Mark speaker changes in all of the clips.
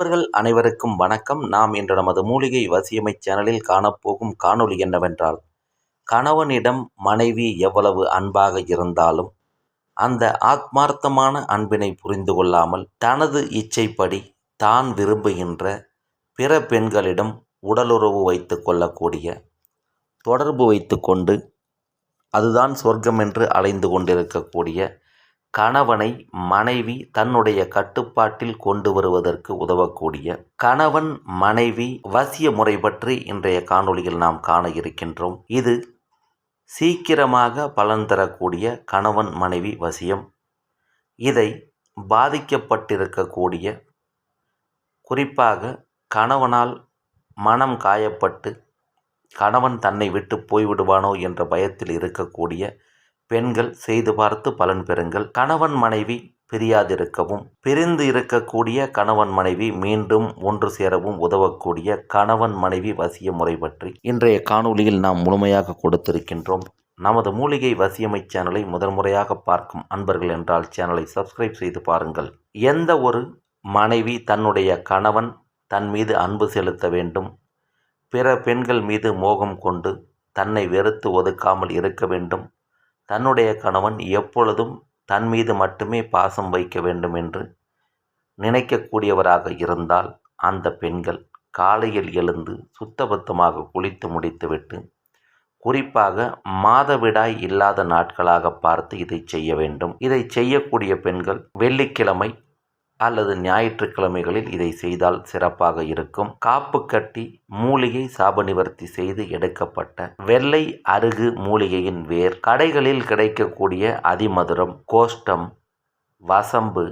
Speaker 1: நண்பர்கள் அனைவருக்கும் வணக்கம். நாம் இன்று நமது மூலிகை வசியமை சேனலில் காணப்போகும் காணொளி என்னவென்றால் கணவனிடம் மனைவி எவ்வளவு அன்பாக இருந்தாலும் அந்த ஆத்மார்த்தமான அன்பினை புரிந்து கொள்ளாமல் தனது இச்சைப்படி தான் விரும்புகின்ற பிற பெண்களிடம் உடலுறவு வைத்து கொள்ளக்கூடிய தொடர்பு வைத்து கொண்டு அதுதான் சொர்க்கம் என்று அலைந்து கொண்டிருக்கக்கூடிய கணவனை மனைவி தன்னுடைய கட்டுப்பாட்டில் கொண்டு வருவதற்கு உதவக்கூடிய கணவன் மனைவி வசிய முறை பற்றி இன்றைய காணொளியில் நாம் காண இருக்கின்றோம். இது சீக்கிரமாக பலன் தரக்கூடிய கணவன் மனைவி வசியம். இதை பாதிக்கப்பட்டிருக்கக்கூடிய குறிப்பாக கணவனால் மனம் காயப்பட்டு கணவன் தன்னை விட்டு போய்விடுவானோ என்ற பயத்தில் இருக்கக்கூடிய பெண்கள் செய்து பார்த்து பலன் பெறுங்கள். கணவன் மனைவி பிரியாதிருக்கவும் பிரிந்து இருக்கக்கூடிய கணவன் மனைவி மீண்டும் ஒன்று சேரவும் உதவக்கூடிய கணவன் மனைவி வசிய முறை பற்றி இன்றைய காணொளியில் நாம் முழுமையாக கொடுத்திருக்கின்றோம். நமது மூலிகை வசியமை சேனலை முதல் முறையாக பார்க்கும் அன்பர்கள் என்றால் சேனலை சப்ஸ்கிரைப் செய்து பாருங்கள். எந்த ஒரு மனைவி தன்னுடைய கணவன் தன் மீது அன்பு செலுத்த வேண்டும்? பிற பெண்கள் மீது மோகம் கொண்டு தன்னை வெறுத்து ஒதுக்காமல் இருக்க வேண்டும்? தன்னுடைய கணவன் எப்பொழுதும் தன் மீது மட்டுமே பாசம் வைக்க வேண்டும் என்று நினைக்கக்கூடியவராக இருந்தால் அந்த பெண்கள் காலையில் எழுந்து சுத்தபத்தமாக குளித்து முடித்துவிட்டு குறிப்பாக மாதவிடாய் இல்லாத நாட்களாக பார்த்து இதை செய்ய வேண்டும். இதை செய்யக்கூடிய பெண்கள் வெள்ளிக்கிழமை அல்லது ஞாயிற்றுக்கிழமைகளில் இதை செய்தால் சிறப்பாக இருக்கும். காப்பு கட்டி மூலிகை சாப நிவர்த்தி செய்து எடுக்கப்பட்ட வெள்ளை அருகு மூலிகையின் வேர் கடைகளில் கிடைக்கக்கூடிய அதிமதுரம் கோஷ்டம் வசம்பு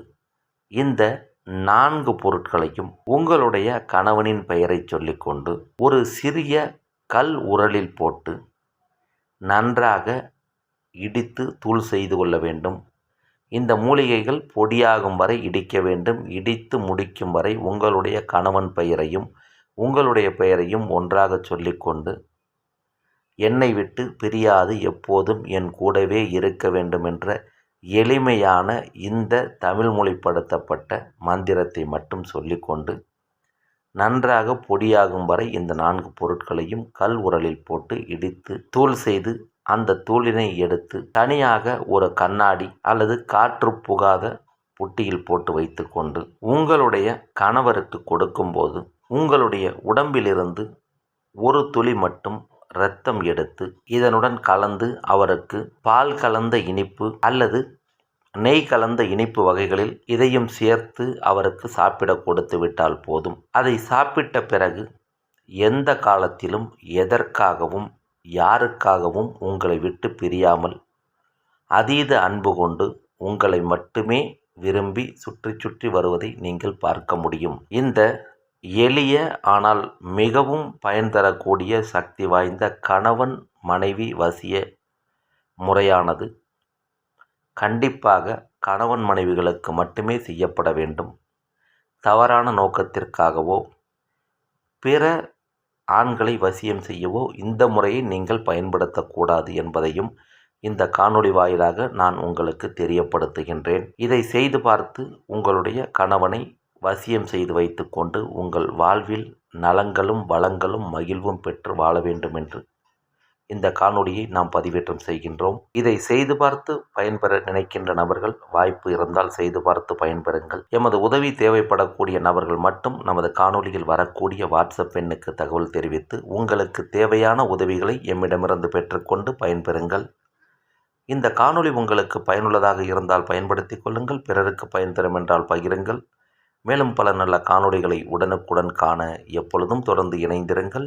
Speaker 1: இந்த நான்கு பொருட்களையும் உங்களுடைய கணவனின் பெயரை சொல்லிக்கொண்டு ஒரு சிறிய கல் உரலில் போட்டு நன்றாக இடித்து தூள் செய்து கொள்ள வேண்டும். இந்த மூலிகைகள் பொடியாகும் வரை இடிக்க வேண்டும். இடித்து முடிக்கும் வரை உங்களுடைய கணவன் பெயரையும் உங்களுடைய பெயரையும் ஒன்றாக சொல்லிக்கொண்டு என்னை விட்டு பிரியாது. எப்போதும் என் கூடவே இருக்க வேண்டும் என்ற எளிமையான இந்த தமிழ் மொழிப்படுத்தப்பட்ட மந்திரத்தை மட்டும் சொல்லிக்கொண்டு நன்றாக பொடியாகும் வரை இந்த நான்கு பொருட்களையும் கல் உரலில் போட்டு இடித்து தூள் செய்து அந்த தூளினை எடுத்து தனியாக ஒரு கண்ணாடி அல்லது காற்று புகாத புட்டியில் போட்டு வைத்துக்கொண்டு உங்களுடைய கணவருக்கு கொடுக்கும்போது உங்களுடைய உடம்பிலிருந்து ஒரு துளி மட்டும் இரத்தம் எடுத்து இதனுடன் கலந்து அவருக்கு பால் கலந்த இனிப்பு அல்லது நெய் கலந்த இனிப்பு வகைகளில் இதையும் சேர்த்து அவருக்கு சாப்பிட கொடுத்து விட்டால் போதும். அதை சாப்பிட்ட பிறகு எந்த காலத்திலும் எதற்காகவும் யாருக்காகவும் உங்களை விட்டு பிரியாமல் அதீத அன்பு கொண்டு உங்களை மட்டுமே விரும்பி சுற்றி சுற்றி வருவதை நீங்கள் பார்க்க முடியும். இந்த எளிய ஆனால் மிகவும் பயன் தரக்கூடிய சக்தி வாய்ந்த கணவன் மனைவி வசிய முறையானது கண்டிப்பாக கணவன் மனைவிகளுக்கு மட்டுமே செய்யப்பட வேண்டும். தவறான நோக்கத்திற்காகவோ பிற ஆண்களை வசியம் செய்யவோ இந்த முறையை நீங்கள் பயன்படுத்தக்கூடாது என்பதையும் இந்த காணொளி வாயிலாக நான் உங்களுக்கு தெரியப்படுத்துகின்றேன். இதை செய்து பார்த்து உங்களுடைய கணவனை வசியம் செய்து வைத்துக்கொண்டு உங்கள் வாழ்வில் நலங்களும் வளங்களும் மகிழ்வும் பெற்று வாழ வேண்டும் என்று இந்த காணொளியை நாம் பதிவேற்றம் செய்கின்றோம். இதை செய்து பார்த்து பயன்பெற நினைக்கின்ற நபர்கள் வாய்ப்பு இருந்தால் செய்து பார்த்து பயன்பெறுங்கள். எமது உதவி தேவைப்படக்கூடிய நபர்கள் மட்டும் நமது காணொளியில் வரக்கூடிய வாட்ஸ்அப் எண்ணுக்கு தகவல் தெரிவித்து உங்களுக்கு தேவையான உதவிகளை எம்மிடமிருந்து பெற்றுக்கொண்டு பயன்பெறுங்கள். இந்த காணொளி உங்களுக்கு பயனுள்ளதாக இருந்தால் பயன்படுத்தி கொள்ளுங்கள் பிறருக்கு பயன் தரும் என்றால் பகிருங்கள். மேலும் பல நல்ல காணொளிகளை உடனுக்குடன் காண எப்பொழுதும் தொடர்ந்து இணைந்திருங்கள்.